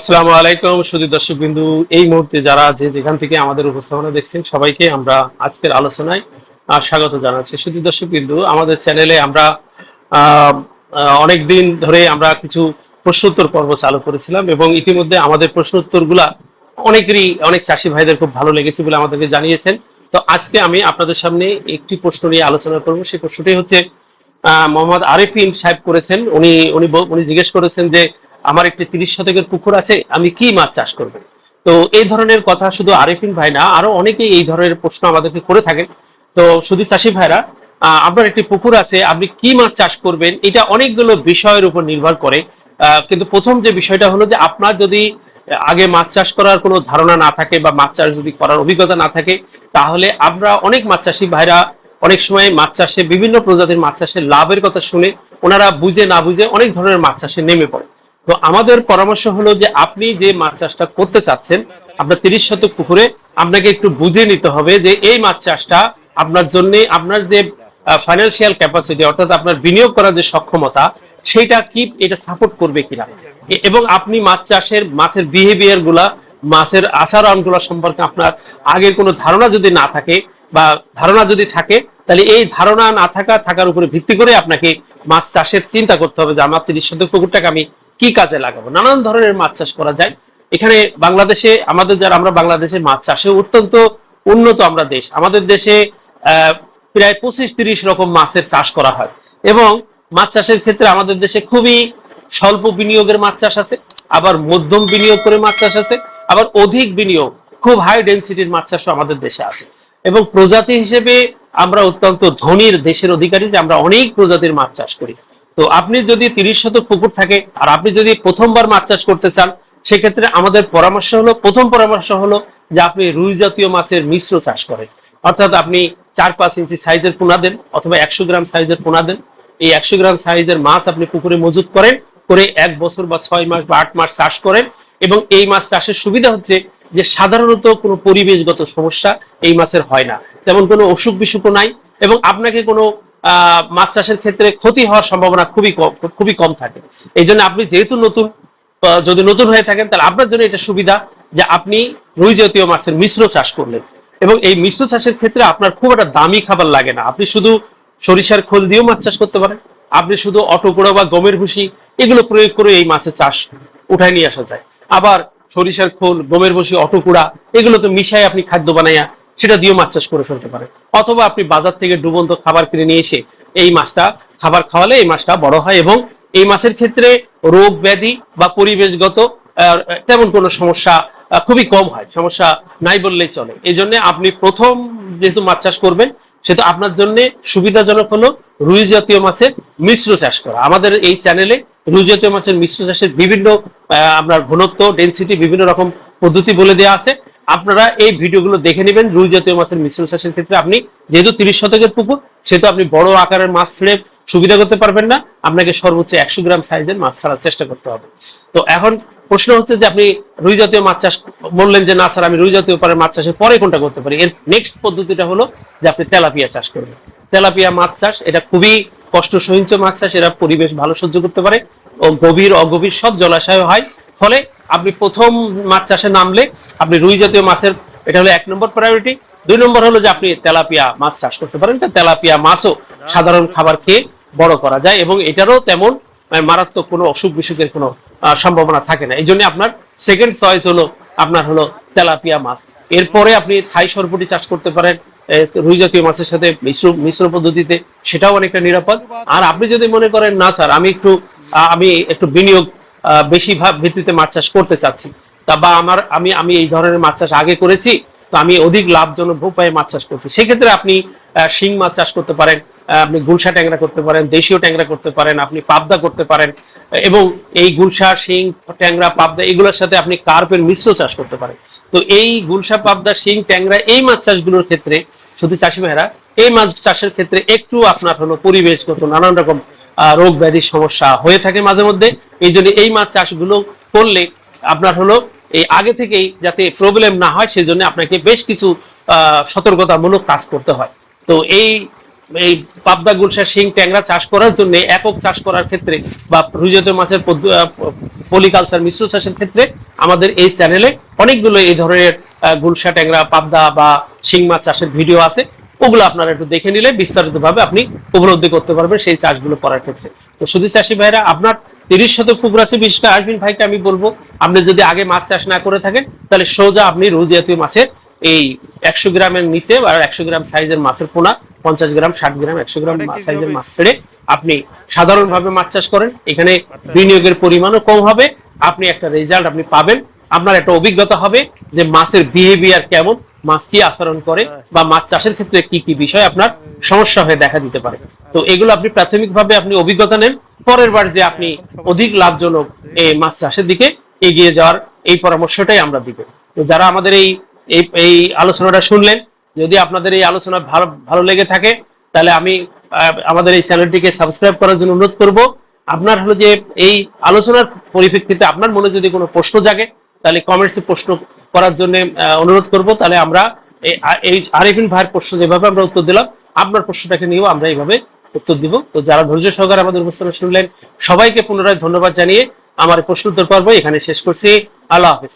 আসসালামু আলাইকুম সুদী দর্শক বিন্দু এই মুহূর্তে যারা যে যেখান থেকে আমাদের উপস্থাপনা দেখছেন সবাইকে আমরা আজকের আলোচনায় স্বাগত জানাচ্ছি। সুদী দর্শক বিন্দু আমাদের চ্যানেলে আমরা অনেক দিন ধরে আমরা কিছু প্রশ্নোত্তর পর্ব চালু করেছিলাম এবং ইতিমধ্যে আমাদের প্রশ্নোত্তরগুলা অনেকেরই অনেক চাষি ভাইদের খুব ভালো লেগেছে বলে আমাদেরকে জানিয়েছেন। তো আজকে আমি আপনাদের সামনে একটি প্রশ্ন নিয়ে আলোচনা করব। সেই প্রশ্নটি হচ্ছে আহ, মোহাম্মদ আরিফিন সাহেব করেছেন। উনি উনি উনি জিজ্ঞেস করেছেন যে আমার একটি তিরিশ শতকের পুকুর আছে, আমি কি মাছ চাষ করব? তো এই ধরনের কথা শুধু আরিফিন ভাই না, আরও অনেকেই এই ধরনের প্রশ্ন আমাদেরকে করে থাকেন। তো শুধু চাষি ভাইরা আপনার একটি পুকুর আছে, আপনি কি মাছ চাষ করবেন? এটা অনেকগুলো বিষয়ের উপর নির্ভর করে। কিন্তু প্রথম যে বিষয়টা হলো যে আপনার যদি আগে মাছ চাষ করার কোনো ধারণা না থাকে বা মাছ চাষ যদি করার অভিজ্ঞতা না থাকে, তাহলে আমরা অনেক মাছ চাষি ভাইরা অনেক সময় মাছ চাষে বিভিন্ন প্রজাতির মাছ চাষের লাভের কথা শুনে, ওনারা বুঝে না বুঝে অনেক ধরনের মাছ চাষে নেমে পড়ে। তো আমাদের পরামর্শ হলো যে আপনি যে মাছ চাষটা করতে চাচ্ছেন, আপনার তিরিশ শতক পুকুরে আপনাকে একটু বুঝে নিতে হবে যে এই মাছ চাষটা আপনার জন্য আপনার যে ফাইন্যান্সিয়াল ক্যাপাসিটি অর্থাৎ আপনার বিনিয়োগ করার যে সক্ষমতা সেটা কি এটা সাপোর্ট করবে কিনা? এবং আপনি মাছ চাষের, মাছের বিহেভিয়ারগুলা, মাছের আচরণগুলা সম্পর্কে আপনার আগের কোনো ধারণা যদি না থাকে বা ধারণা যদি থাকে, তাহলে এই ধারণা না থাকা, থাকার উপরে ভিত্তি করে আপনাকে মাছ চাষের চিন্তা করতে হবে যে আমার তিরিশ শতক পুকুরটাকে আমি কি কাজে লাগাবো? নানান ধরনের মাছ চাষ করা যায়। এখানে বাংলাদেশে, আমাদের যারা, আমরা বাংলাদেশে মাছ চাষে অত্যন্ত উন্নত আমরা দেশ। আমাদের দেশে প্রায় পঁচিশ তিরিশ রকম মাছের চাষ করা হয়। এবং মাছ চাষের ক্ষেত্রে আমাদের দেশে খুবই স্বল্প বিনিয়োগের মাছ চাষ আছে, আবার মধ্যম বিনিয়োগ করে মাছ চাষ আছে, আবার অধিক বিনিয়োগ, খুব হাই ডেন্সিটির মাছ চাষও আমাদের দেশে আছে। এবং প্রজাতি হিসেবে আমরা অত্যন্ত ধনীর দেশের অধিকারী যে আমরা অনেক প্রজাতির মাছ চাষ করি। তো আপনি যদি তিরিশ শতক পুকুর থাকে, আর আপনি যদি প্রথমবার মাছ চাষ করতে চান, সেক্ষেত্রে আমাদের পরামর্শ হলো, প্রথম পরামর্শ হলো যে আপনি রুই জাতীয় মাছের মিশ্র চাষ করেন। অর্থাৎ আপনি চার পাঁচ ইঞ্চি সাইজের পোনা দেন, অথবা একশো গ্রাম সাইজের পোনা দেন। এই একশো গ্রাম সাইজের মাছ আপনি পুকুরে মজুত করেন, করে এক বছর বা ছয় মাস বা আট মাস চাষ করেন এবং এই মাছ চাষের সুবিধা হচ্ছে যে সাধারণত কোনো পরিবেশগত সমস্যা এই মাছের হয় না। তেমন কোনো অসুখ বিসুখও নাই এবং আপনাকে কোনো মাছ চাষের ক্ষেত্রে ক্ষতি হওয়ার সম্ভাবনা খুবই কম খুবই কম থাকে। এই জন্য আপনি যেহেতু নতুন যদি নতুন হয়ে থাকেন, তাহলে আপনার জন্য এটা সুবিধা যে আপনি রুই জাতীয় মাছের মিশ্র চাষ করলেন। এবং এই মিশ্র চাষের ক্ষেত্রে আপনার খুব একটা দামি খাবার লাগে না। আপনি শুধু সরিষার খোল দিয়েও মাছ চাষ করতে পারেন। আপনি শুধু অটোকোড়া বা গমের ভুসি এগুলো প্রয়োগ করে এই মাছের চাষ উঠায় নিয়ে আসা যায়। আবার সরিষার খোল, গমের ভুসি অটোকুড়া এগুলো তো মিশাই আপনি খাদ্য বানাইয়া সেটা দিয়েও মাছ চাষ করে ফেলতে পারেন অথবা আপনি বাজার থেকে ডুবন্ত খাবার কিনে নিয়ে এসে এই মাছটা খাবার খাওয়ালে এই মাছটা বড় হয় এবং এই মাছের ক্ষেত্রে রোগ ব্যাধি বা পরিবেশগত তেমন কোনো সমস্যা খুবই কম হয়, সমস্যা নাই বললেই চলে। এই জন্য আপনি প্রথম যেহেতু মাছ চাষ করবেন সেটা আপনার জন্য সুবিধাজনক হলো রুই জাতীয় মাছের মিশ্র চাষ করা। আমাদের এই চ্যানেলে রুই জাতীয় মাছের মিশ্র চাষের বিভিন্ন আপনার ঘনত্ব ডেন্সিটি বিভিন্ন রকম পদ্ধতি বলে দেওয়া আছে। আপনারা এই ভিডিওগুলো দেখে নেবেন। রুই জাতীয় মাছের মিশ্র চাষের ক্ষেত্রে আপনি যেহেতু তিরিশ শতকের পুকুর, সেহেতু আপনি বড় আকারের মাছ ছেড়ে সুবিধা করতে পারবেন না। আপনাকে সর্বোচ্চ একশো গ্রাম সাইজের মাছ ছাড়ার চেষ্টা করতে হবে। তো এখন প্রশ্ন হচ্ছে যে আপনি রুই জাতীয় মাছ চাষ, বললেন যে না স্যার, আমি রুই জাতীয় পরে মাছ চাষের পরে কোনটা করতে পারি? এর নেক্সট পদ্ধতিটা হলো যে আপনি তেলাপিয়া চাষ করবেন। তেলাপিয়া মাছ চাষ, এটা খুবই কষ্ট সহিংস মাছ চাষ, এরা পরিবেশ ভালো সহ্য করতে পারে ও গভীর, অগভীর সব জলাশয় হয়। ফলে আপনি প্রথম মাছ চাষে নামলে আপনি রুই জাতীয় মাছের, এটা হলো এক নম্বর প্রায়োরিটি দুই নম্বর হলো যে আপনি তেলাপিয়া মাছ চাষ করতে পারেন। তেলাপিয়া মাছও সাধারণ খাবার খেয়ে বড় করা যায় এবং এটারও তেমন মারাত্মক কোনো অসুখ বিসুখের কোনো সম্ভাবনা থাকে না। এই জন্য আপনার সেকেন্ড চয়েস হলো, আপনার হলো তেলাপিয়া মাছ। এরপরে আপনি থাই সরপুটি চাষ করতে পারেন রুই জাতীয় মাছের সাথে মিশ্র মিশ্র পদ্ধতিতে, সেটাও অনেকটা নিরাপদ। আর আপনি যদি মনে করেন, না, স্যার, আমি একটু আমি একটু বিনিয়োগ বেশি ভিত্তিতে মাছ চাষ করতে চাচ্ছি। তা বা আমার, আমি আমি এই ধরনের মাছ চাষ আগে করেছি, তো আমি অধিক লাভজনক উপায়ে মাছ চাষ করছি। সেক্ষেত্রে আপনি শিং মাছ চাষ করতে পারেন আপনি গুলশা ট্যাংরা করতে পারেন, দেশীয় ট্যাংরা করতে পারেন, আপনি পাবদা করতে পারেন, এবং এই গুলশা, শিং, ট্যাংরা, পাবদা এগুলোর সাথে আপনি কার্পের মিশ্র চাষ করতে পারেন। তো এই গুলশা, পাবদা, শিং, ট্যাংরা এই মাছ চাষগুলোর ক্ষেত্রে শুধু চাষি ভাইরা এই মাছ চাষের ক্ষেত্রে একটু আপনার হলো পরিবেশগত নানান রকম রোগ ব্যাধির সমস্যা হয়ে থাকে মাঝে মধ্যে। এই জন্য এই মাছ চাষগুলো করলে আপনার হলো এই আগে থেকেই যাতে প্রবলেম না হয়, সেজন্য আপনাকে বেশ কিছু সতর্কতামূলক কাজ করতে হয়। তো এই এই পাবদা গুলশা শিং ট্যাংরা চাষ করার জন্য একক চাষ করার ক্ষেত্রে বা রুজত মাছের পলিকালচার, মিশ্র চাষের ক্ষেত্রে আমাদের এই চ্যানেলে অনেকগুলো এই ধরনের গুলশা ট্যাংরা, পাবদা বা শিং মাছ চাষের ভিডিও আছে। ওগুলো আপনারা একটু দেখে নিলে বিস্তারিতভাবে আপনি উপলব্ধি করতে পারবেন সেই চাষগুলো করার ক্ষেত্রে। তো শুধু চাষি ভাইরা আপনার তিরিশ শতক পুকুর আছে বিশেষ করে আশবিন ভাইকে আমি বলব আপনি যদি আগে মাছ চাষ না করে থাকেন তাহলে সোজা আপনি রোজ জাতীয় মাছের এই একশো গ্রামের নিচে বা একশো গ্রাম সাইজের মাছের পোনা পঞ্চাশ গ্রাম ষাট গ্রাম একশো গ্রাম সাইজের মাছ ছেড়ে আপনি সাধারণভাবে মাছ চাষ করেন। এখানে বিনিয়োগের পরিমাণও কম হবে। আপনি একটা রেজাল্ট আপনি পাবেন। আপনার একটা অভিজ্ঞতা হবে যে মাছের বিহেভিয়ার কেমন মাছ কি আচরণ করে বা মাছ চাষের ক্ষেত্রে কি কি বিষয় আপনার সমস্যা হয়ে দেখা দিতে পারে। তো এগুলো আপনি প্রাথমিকভাবে আপনি অভিজ্ঞতা নেন পরের বার যে আপনি অধিক লাভজনক এই মাছ চাষের দিকে এগিয়ে যাওয়ার এই পরামর্শটাই আমরা দিব। তো যারা আমাদের এই এই এই আলোচনাটা শুনলেন যদি আপনাদের এই আলোচনা ভালো ভালো লেগে থাকে তাহলে আমি আমাদের এই চ্যানেলটিকে সাবস্ক্রাইব করার জন্য অনুরোধ করব। আপনার হলো যে এই আলোচনার পরিপ্রেক্ষিতে আপনার মনে যদি কোনো প্রশ্ন জাগে তাহলে কমেন্টসে প্রশ্ন করার জন্য অনুরোধ করব। তাহলে আমরা এই আরেফিন ভাইয়ের প্রশ্ন যেভাবে আমরা উত্তর দিলাম, আপনার প্রশ্নটাকে নিয়েও আমরা এইভাবে উত্তর দিব। তো যারা ধৈর্য সহকারে আমাদের উপস্থাপনা শুনলেন, সবাইকে পুনরায় ধন্যবাদ জানিয়ে আমার প্রশ্ন উত্তর পর্ব এখানে শেষ করছি। আল্লাহ হাফিজ।